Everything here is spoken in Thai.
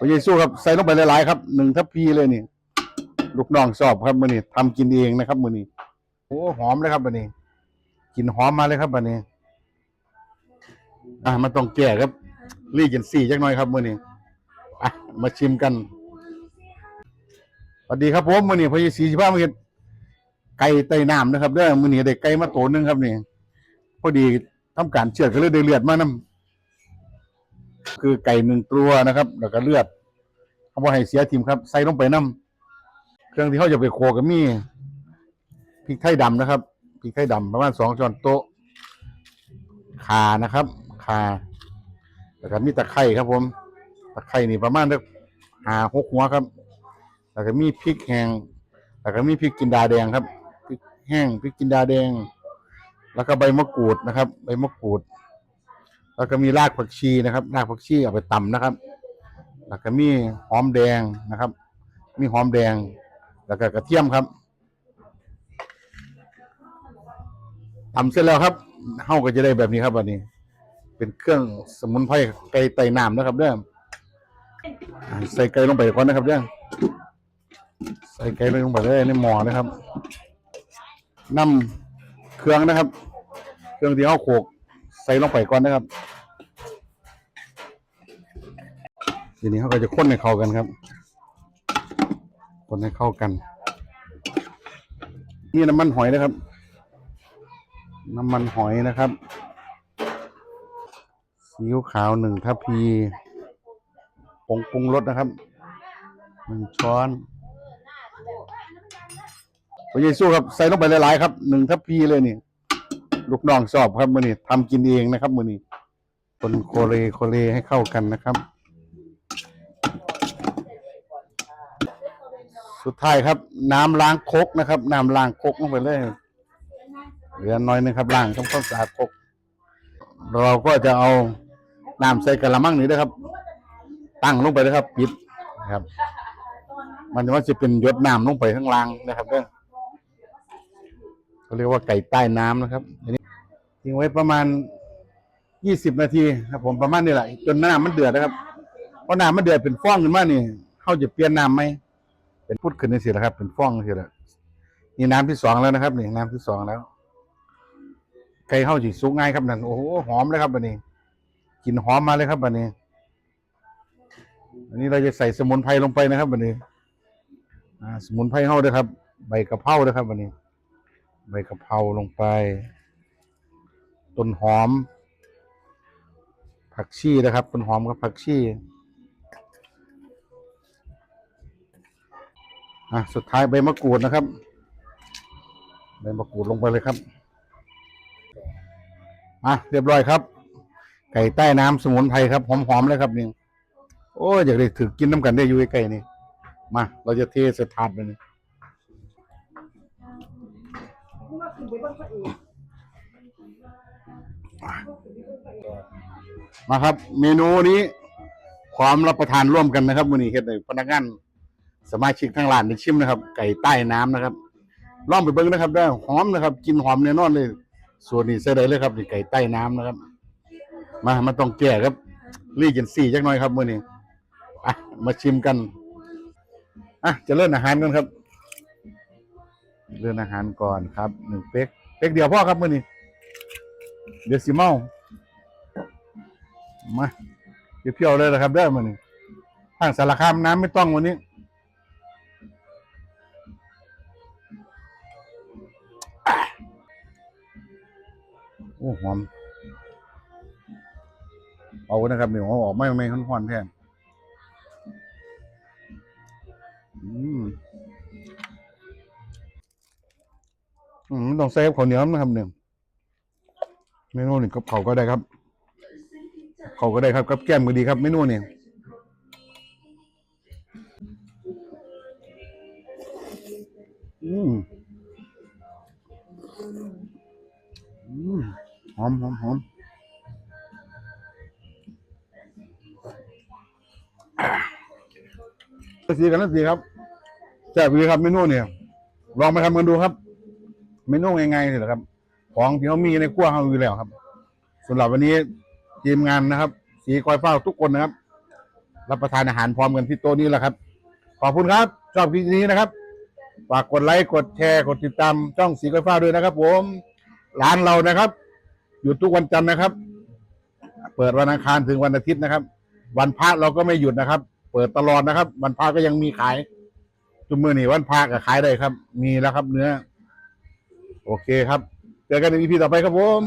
พระเยซูครับใส่ลงไปหลายๆครับหนึ่งทัพพีเลยนี่ลูกน้องชอบครับมือนี้ทำกินเองนะครับมือนี้โอ้หอมเลยครับมือนี้กลินหอมมาเลยครับมือนี้ อะมันต้องแก่ครับรีเจนซี่จักหน่อยครับมือนี้อะมาชิมกันสวัสดีครับผมมือนี้พระเยซูสิพามาเฮ็ดไก่ไต้น้ำนะครับเด้อมือนี้ได้ไก่มาตัวหนึงครับนี่พอดีทำการเชือดก็เลยได้เลือดมานํ คือไก่หนึ่งตัวนะครับ แล้วก็เลือดเขาบ่ให้เสียทีมครับ ใส่ลงไปนํเครื่องที่เขาจะไปโขลกก็มีพริกไทยดำนะครับพริกไทยดำประมาณสองช้อนโต๊ะขานะครับข่าแล้วก็มีตะไคร่ครับ ผมตะไคร่นี่ประมาณสักห้าหกหัวครับ แล้วก็มีพริกแห้งแล้วก็มีพริกจินดาแดงครับพริกแห้งพริกจินดาแดง แล้วก็ใบมะกรูดนะครับ ใบมะกรูด แล้วก็มีรากผักชีนะครับ รากผักชีเอาไปตำนะครับ แล้วก็มีหอมแดงนะครับ มีหอมแดง แล้วก็กระเทียมครับทำเสร็จแล้วครับเฮาก็จะได้แบบนี้ครับวันนี้ เป็นเครื่องสมุนไพรไก่ไต่น้ำนะครับเด้ออ่าใส่ไก่ลงไปก่อนนะครับเด้อใส่ไก่ลงไปเลยในหม้อนะครับนำเครื่องนะครับ เครื่องที่เฮาโขกใส่ลงไปก่อนนะครับ ทีนี้เขาก็จะค้นให้เข้ากันครับคนให้เข้ากัน นี่น้ำมันหอยนะครับ น้ำมันหอยนะครับซีอิ๊วขาวหนึ่งทัพพีผงปรุงรสนะครับหนึ่งช้อนพระเยซูครับใส่ลงไปหลายๆครับหนึ่งทัพพีเลยนี่ลูกน้องชอบครับมือนี้ทำกินเองนะครับมือนี้คนโคเลโคเลให้เข้ากันนะครับ สุดท้ายครับ น้ำล้างครกนะครับน้ำล้างครกลงไปเลยเหลือน้อยหนึงครับล้างทำความสะอาดครกเราก็จะเอาน้ำใส่กระมังนี้นะครับ ตั้งลงไปเลยครับ ปิดนะครับ มันจะว่าจะเป็นหยดน้ำลงไปข้างล่างนะครับเด้อเขาเรียกว่าไก่ใต้น้ำนะครับอันนี้ทิ้งไว้ประมาณยี่สิบนาทีครับผมประมาณนี้แหละจนน้ำมันเดือดนะครับเพราะน้ำมันเดือดเป็นฟองขึ้นมานี่เขาจะเปลี่ยนน้ำไหม เป็นพุดขึ้นนี่สิแหละครับ เป็นฟองนี่สิแหละนี่น้ำที่สองแล้วนะครับนี่น้ำที่สองแล้วไก่เข้าจีสุกง่ายครับนั่นโอ้โหหอมเลยครับบันนี้กลิ่นหอมมาเลยครับบันนี้ อันนี้เราจะใส่สมุนไพรลงไปนะครับบันนี้อ่สมุนไพรเข้าด้วยครับ ใบกะเพราด้วยครับบันนี้ ใบกะเพราลงไปต้นหอม ผักชีนะครับต้นหอมกับผักชี อะสุดท้ายใบมะกรูดนะครับ ใบมะกรูดลงไปเลยครับอะเรียบร้อยครับ ไก่ใต้น้ำสมุนไพรครับหอมๆเลยครับนี่โอ้ยอยากได้ถือกินน้ำกันได้อยู่ใกล้ๆนี่มาเราจะเทใส่ถาดไปนี่มาครับ เมนูนี้ความรับประทานร่วมกันนะครับมื้อนี้เฮ็ดให้พนักงาน สมาชิกทั้งร้านได้ชิมนะครับ ไก่ใต้น้ำนะครับลองไปเบิ่งนะครับได้หอมนะครับกินหอมแน่นอนเลย ส่วนนี้ใส่ได้เลยครับนี่ไก่ใต้น้ำนะครับ มามันต้องแก่ครับรีเจนซี่จักหน่อยครับมื้อนี้อะมาชิมกันอะจะเริ่มอาหารกันครับ เริ่มอาหารก่อนครับหนึ่งเป๊กเป๊กเดียวพ่อครับมื้อนี้เดี๋ยวสิเมามาเพียวๆเลยนะครับเด้อมื้อนี้ทางสารคามน้ำไม่ต้องวันนี้ โอ้หอม เอานะครับเดี๋ยวเอาออกไม่ไม่ค่อนข้อนแทนอืมอืมต้องใส่กับข้าวเหนียวนะครับเนี่ยเมนูนี่กับเขาก็ได้ครับเขาก็ได้ครับกับแก้มก็ดีครับเมนูนี่อืม อมหอมหอมสีกันนะสีครับแซ่บดีครับเมนูเนี่ยลองไปทำกันดูครับเมนูง่ายๆนี่แหละครับ ของที่เขามีในครัวเขาอยู่แล้วครับสำหรับวันนี้ทีมงานนะครับ สีคอยเฝ้าทุกคนนะครับ รับประทานอาหารพร้อมกันที่โต๊ะนี้แหละครับ ขอบคุณครับชอบคลิปนี้นะครับฝากกดไลค์กดแชร์กดติดตามช่องสีก้อยฟ้าด้วยนะครับ ผมร้านเรานะครับ อยู่ทุกวันจันทร์นะครับ เปิดวันอังคารถึงวันอาทิตย์นะครับ วันพระเราก็ไม่หยุดนะครับ เปิดตลอดนะครับ วันพระก็ยังมีขายจุมือนี่วันพระก็ขายได้ครับ มีแล้วครับเนื้อ โอเคครับ เจอกันในอีพีต่อไปครับผม